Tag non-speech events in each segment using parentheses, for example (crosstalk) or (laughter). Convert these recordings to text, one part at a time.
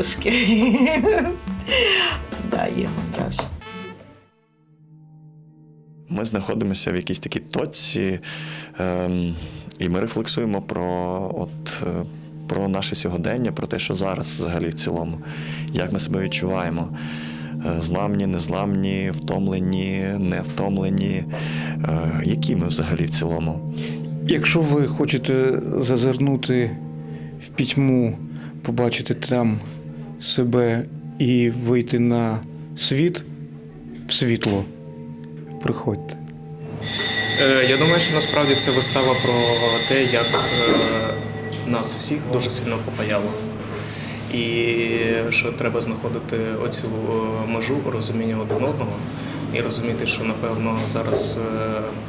трошки. (laughs) Да, є мандраж. Ми знаходимося в якійсь такій точці, ем, і ми рефлексуємо про, от, е, про наше сьогодення, про те, що зараз взагалі в цілому, як ми себе відчуваємо. Е, Зламні, незламні, втомлені, не втомлені. Е, Які ми взагалі в цілому? Якщо ви хочете зазирнути в пітьму, побачити там себе і вийти на світ, в світло, приходьте. Е, Я думаю, що насправді це вистава про те, як е, нас всіх дуже сильно попаяло. І що треба знаходити оцю е, межу розуміння один одного і розуміти, що напевно зараз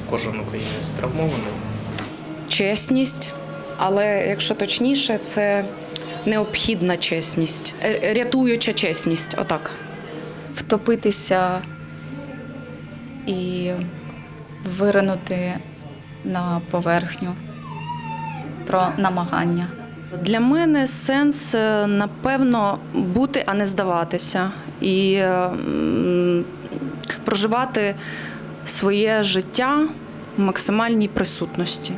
кожен українець травмований. чесність, але якщо точніше, це необхідна чесність, рятуюча чесність. Отак. втопитися і виринути на поверхню про намагання. Для мене сенс, е, напевно, бути, а не здаватися, і е, проживати своє життя в максимальній присутності.